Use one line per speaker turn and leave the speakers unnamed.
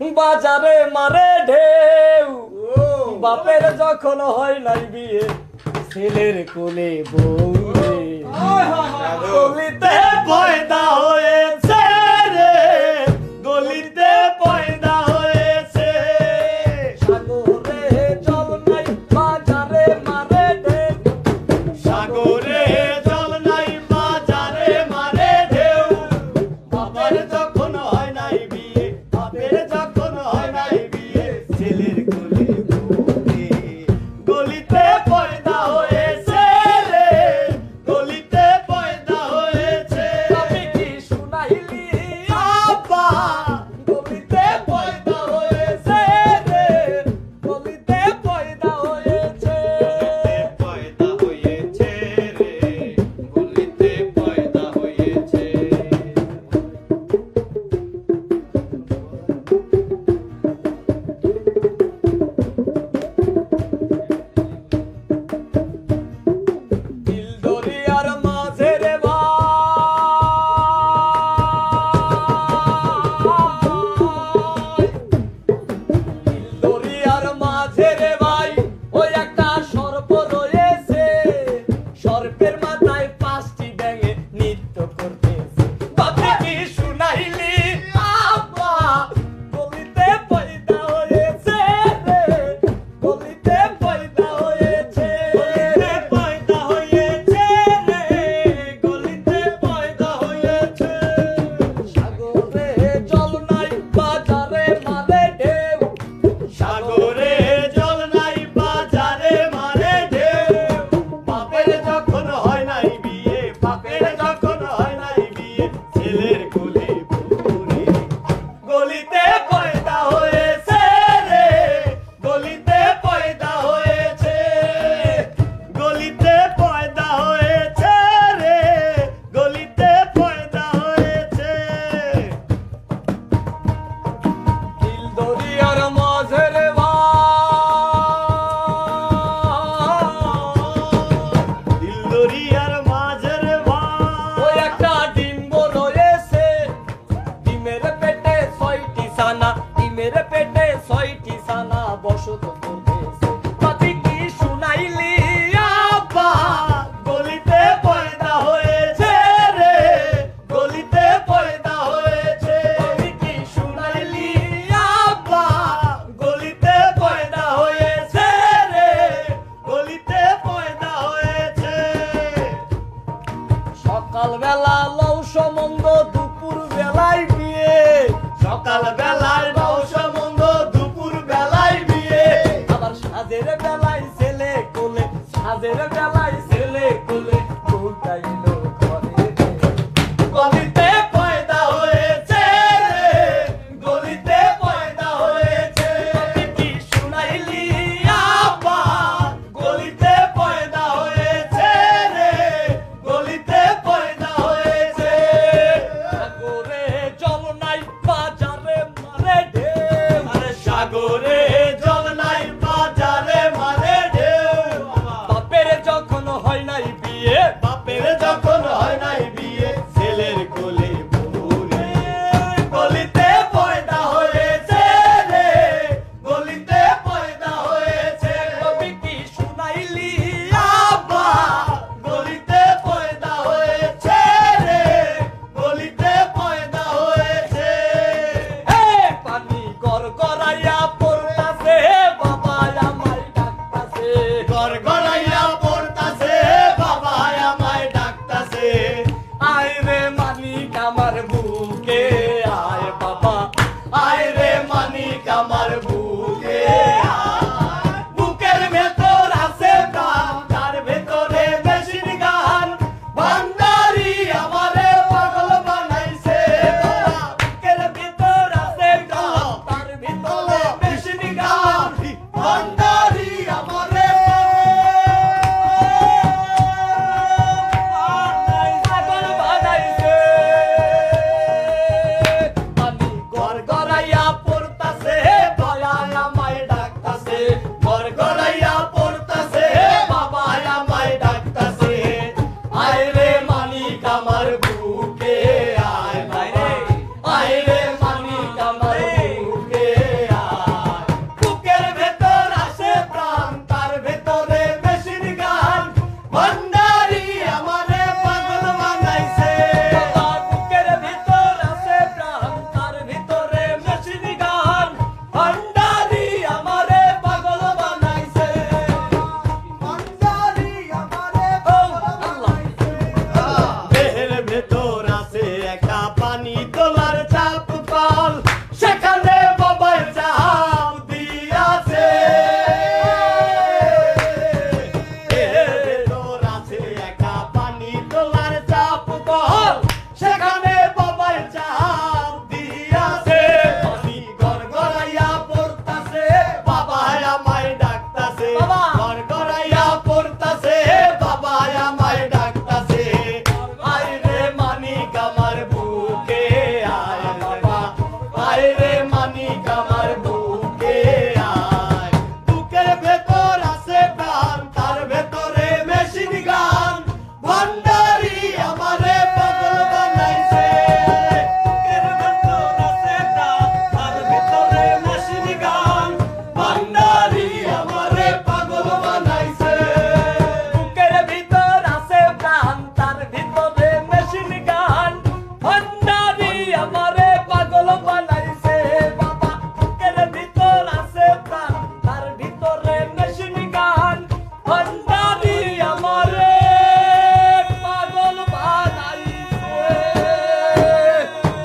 বাজারে মারে ঢেউ। বাপের যখন হয় নাই বিয়ে ছেলের কোলে বউ ভয় দাও পেটে ছয়টি সানা বসত I know. পারবো